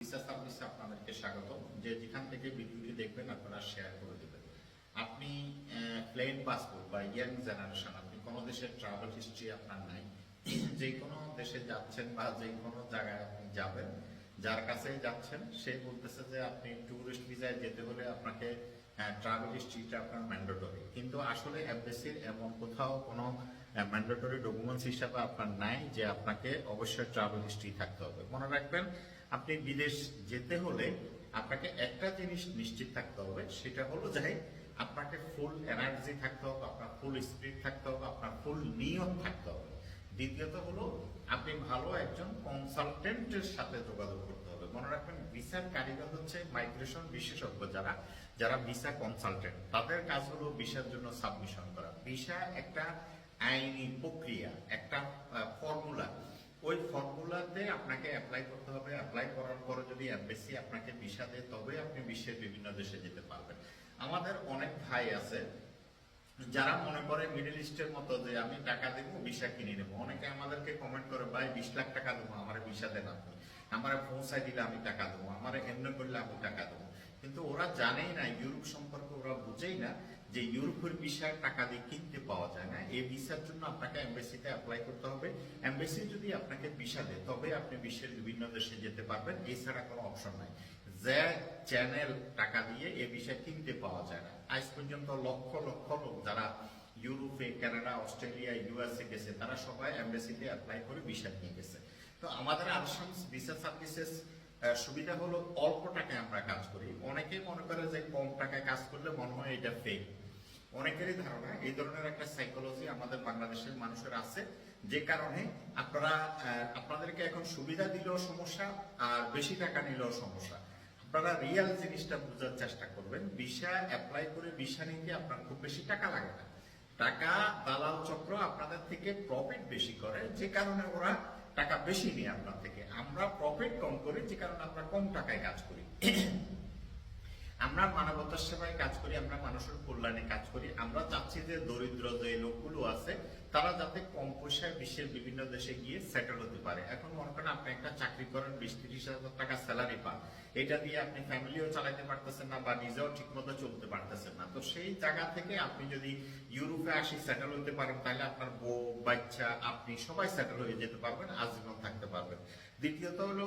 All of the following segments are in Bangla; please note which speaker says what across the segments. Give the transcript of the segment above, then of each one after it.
Speaker 1: ভিসা সার্ভিসে আপনাদেরকে স্বাগত যে যেখান থেকে ভিডিওটি দেখবেন, আপনারা শেয়ার করে দেবেন। আপনি প্লেন পাসপোর্ট বা ইয়াং জেনারেশন আপনি কোনো দেশের ট্রাভেল হিস্ট্রি আপনার নাই, যে কোনো দেশে যাচ্ছেন বা যে কোনো জায়গায় আপনি যাবেন, যার কাছে যাচ্ছেন, সে বলতেছে যে আপনি ট্যুরিস্ট ভিসায় যেতে হলে আপনাকে ট্রাভেল হিস্ট্রিটা আপনার ম্যান্ডেটরি কিন্তু আসলে এমবেসির এমন কোথাও কোনো ম্যান্ডেটরি ডকুমেন্টস হিসাবে আপনার নাই যে আপনাকে অবশ্যই ট্রাভেল হিস্ট্রি থাকতে হবে। মনে রাখবেন আপনি বিদেশ যেতে হলে আপনাকে একটা জিনিস নিশ্চিত থাকতে হবে, সেটা হলো যে আপনাকে ফুল এনার্জি থাকতে হবে, আপনার ফুল স্পিরিট থাকতে হবে, আপনার ফুল নিয়ম থাকতে হবে। দ্বিতীয়ত হলো আপনি ভালো একজন কনসালটেন্টের সাথে যোগাযোগ করতে হবে। মনে রাখবেন ভিসার কারিগর হচ্ছে মাইগ্রেশন বিশেষজ্ঞ যারা যারা ভিসা কনসালটেন্ট তাদের কাজ হলো ভিসার জন্য সাবমিশন করা। ভিসা একটা আইনি প্রক্রিয়া, একটা ফর্মুলা ওই ফর্মুলাতে আপনাকে অ্যাপ্লাই করতে হবে। অ্যাপ্লাই করার পরে যদি এমবেসি আপনাকে ভিসা দেয়, তবে আপনি বিশ্বের বিভিন্ন দেশে যেতে পারবেন। আমাদের অনেক ভাই আছে, যারা মনে করে মিডল ইস্টের মতো যে আমি টাকা দেবো ভিসা কিনে নেব। অনেকে আমাদেরকে কমেন্ট করে, ভাই, বিশ লাখ টাকা দেবো, আমার ভিসা দেন আপনি। আমার পৌঁছায় দিলে আমি টাকা দেবো, আমার এমনি করলে আমি টাকা দেবো। কিন্তু ওরা জানেই না, ইউরোপ সম্পর্কে ওরা বুঝেই না যে ইউরোপের ভিসা টাকা দিয়ে কিনতে পাওয়া যায় না, এই ভিসার জন্য আপনাকে এমবেসিতে অ্যাপ্লাই করতে হবে। এমবেসি যদি আপনাকে ভিসা দেয় তবে আপনি বিশ্বের বিভিন্ন দেশে যেতে পারবেন। এছাড়া কোনো অপশন নাই। যে চ্যানেল টাকা দিয়ে এ বিষয় কিনতে পাওয়া যায় না। আজ পর্যন্ত লক্ষ লক্ষ লোক যারা ইউরোপে, কানাডা, অস্ট্রেলিয়া, ইউএসএ গেছে, তারা সবাই এমবেসিতে অ্যাপ্লাই করে ভিসা নিয়ে গেছে। তো আমাদের আসামস ভিসা সার্ভিসেস সুবিধা হলো অল্প টাকায় আমরা কাজ করি। অনেকেই মনে করে যে কম টাকায় কাজ করলে মনে হয় এটা ফেক অনেকেরই ধারণা এই ধরনের একটা সাইকোলজি আমাদের বাংলাদেশের মানুষের আছে। যে কারণে আপনারা আপনাদেরকে এখন সুবিধা দিলেও সমস্যা আর বেশি টাকা নিলেও সমস্যা। আপনারা রিয়াল জিনিসটা বোঝার চেষ্টা করবেন। ভিসা অ্যাপ্লাই করে ভিসা নিতে আপনার খুব বেশি টাকা লাগে না। টাকা দালাল চক্র আপনাদের থেকে প্রফিট বেশি করে, যে কারণে ওরা টাকা বেশি নিয়ে আপনার থেকে। আমরা প্রফিট কম করি, যে কারণে আমরা কম টাকায় কাজ করি। আমরা মানবতার সেবায় কাজ করি, আমরা মানুষের কল্যাণে কাজ করি। আমরা চাচ্ছি যে দরিদ্র যে লোকগুলো আছে তারা যাতে কম পয়সায় বিশ্বের বিভিন্ন দেশে গিয়ে সেটেল হতে পারে। এখন মনে করেন আপনি একটা চাকরি করেন, বিশ তিরিশ হাজার টাকা স্যালারি পান। এটা দিয়ে আপনি ফ্যামিলিও চালাতে পারতেছেন না বা নিজেও ঠিকমতো চলতে পারতেছেন না। তো সেই জায়গা থেকে আপনি যদি ইউরোপে আসি সেটেল হতে পারেন, তাহলে আপনার বউ, বাচ্চা, আপনি সবাই সেটেল হয়ে যেতে পারবেন, আজীবন থাকতে পারবেন। দ্বিতীয়ত হলো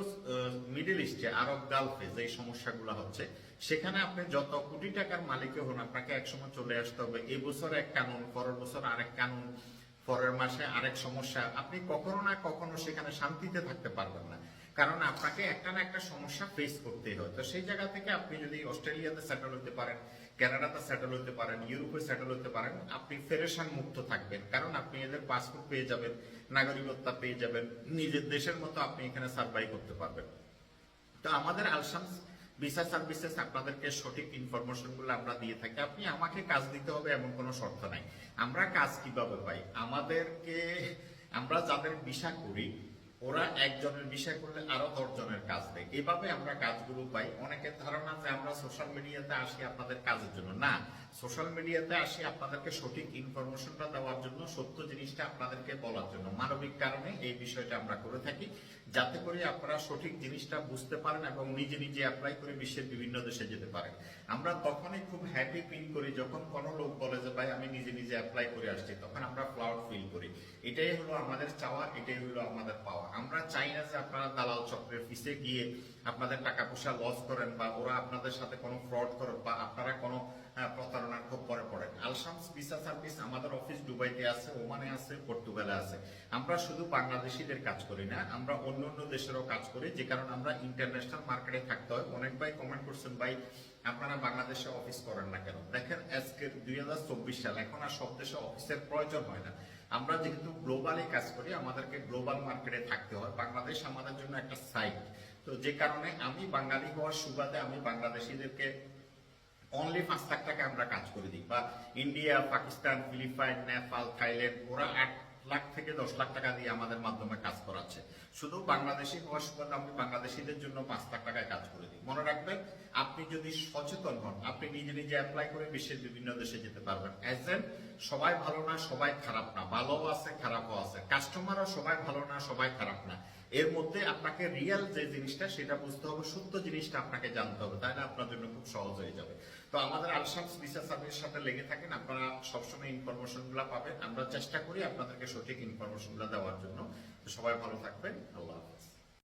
Speaker 1: মিডল ইস্টে আরব গালফে যে সমস্যাগুলো হচ্ছে, সেখানে আপনি যত কোটি টাকার মালিক হন, আপনাকে একসময় চলে আসতে হবে। এবছর এক কানুন, পরের বছর আরেক কানুন। পরের মাসে আরেক সমস্যা, আপনি কখনো না কখনো সেখানে শান্তিতে থাকতে পারবেন না। কারণ আপনাকে একটা না একটা সমস্যা ফেস করতেই হয়। তো সেই জায়গা থেকে আপনি যদি অস্ট্রেলিয়াতে সেটেল হতে পারেন কানাডাতে সেটেল হতে পারেন, ইউরোপে সেটেল হতে পারেন, আপনি ফেরেশান মুক্ত থাকবেন। কারণ আপনি এদের পাসপোর্ট পেয়ে যাবেন, নাগরিকত্ব পেয়ে যাবেন, নিজের দেশের মতো আপনি এখানে সার্ভাই করতে পারবেন। তো আমাদের আলসামস ভিসা সার্ভিসেস আপনাদেরকে সঠিক ইনফরমেশনগুলো আমরা দিয়ে থাকি। আপনি আমাকে কাজ দিতে হবে এমন কোনো শর্ত নাই। আমরা কাজ কীভাবে পাই? আমাদেরকে, আমরা যাদের ভিসা করি ওরা একজনের বিষয় করলে আরও দশ জনের কাজ দেয়। এভাবে আমরা কাজগুলো পাই। অনেকের ধারণা যে আমরা সোশ্যাল মিডিয়াতে আসি আপনাদের কাজের জন্য। না সোশ্যাল মিডিয়াতে আসি আপনাদেরকে সঠিক ইনফরমেশনটা দেওয়ার জন্য, সত্য জিনিসটা আপনাদেরকে বলার জন্য। মানবিক কারণে এই বিষয়টা আমরা করে থাকি। যাতে করে আপনারা সঠিক জিনিসটা বুঝতে পারেন এবং নিজে নিজে অ্যাপ্লাই করে বিশ্বের বিভিন্ন দেশে যেতে পারেন। আমরা তখনই খুব হ্যাপি ফিল করি যখন কোনো লোক বলে যে, ভাই, আমি নিজে নিজে অ্যাপ্লাই করে আসছি। তখন আমরা প্রাউড ফিল করি। এটাই হলো আমাদের চাওয়া, এটাই হলো আমাদের পাওয়া। আমরা চাই না যে আপনারা দালাল চক্রের পিছে গিয়ে আপনাদের টাকা পয়সা লস করেন বা ওরা আপনাদের সাথে কোনো ফ্রড করেন বা আপনারা কোনো প্রতারণার খুব পরে পড়েন। আলসামস ভিসা সার্ভিস আমাদের অফিস দুবাইতে আছে, ওমানে আছে, পর্তুগালে আছে। আমরা শুধু বাংলাদেশিদের কাজ করি না, আমরা অন্য অন্য দেশেরও কাজ করি, যে কারণে আমরা ইন্টারন্যাশনাল মার্কেটে থাকতে হয়। অনেক ভাই কমেন্ট করছেন, ভাই, আপনারা বাংলাদেশে অফিস করেন না কেন? দেখেন আজকে দুই হাজার চব্বিশ সাল, এখন আর সব দেশে অফিসের প্রয়োজন হয় না। আমরা যেহেতু গ্লোবালি কাজ করি, আমাদেরকে গ্লোবাল মার্কেটে থাকতে হয়। বাংলাদেশ আমাদের জন্য একটা সাইট তো যে কারণে আমি বাঙালি হওয়ার সুবাদে আমি বাংলাদেশিদেরকে অনলি পাঁচ লাখ টাকা আমরা কাজ করে দিই। বা India, Pakistan, Philippine, Nepal, Thailand, ওরা এক লাখ থেকে দশ লাখ টাকা দিয়ে আমাদের মাধ্যমে কাজ করাচ্ছে। শুধু বাংলাদেশি হওয়ার সুবাদে আমি বাংলাদেশিদের জন্য পাঁচ লাখ টাকায় কাজ করে দিই। মনে রাখবেন, আপনি যদি সচেতন হন, আপনি নিজে নিজে অ্যাপ্লাই করে বিশ্বের বিভিন্ন দেশে যেতে পারবেন। এজেন্ট সবাই ভালো না, সবাই খারাপ না। ভালো আছে, খারাপও আছে। কাস্টমারও সবাই ভালো না, সবাই খারাপ না। এর মধ্যে আপনাকে রিয়েল যে জিনিসটা, সেটা বুঝতে হবে, সত্য জিনিসটা আপনাকে জানতে হবে। তাই না আপনার জন্য খুব সহজ হয়ে যাবে। তো আমাদের আলসামস ভিসা সার্ভিসের সাথে লেগে থাকেন, আপনারা সবসময় ইনফরমেশনগুলো পাবেন। আমরা চেষ্টা করি আপনাদেরকে সঠিক ইনফরমেশনগুলো দেওয়ার জন্য। সবাই ভালো থাকবেন। আল্লাহ হাফিজ।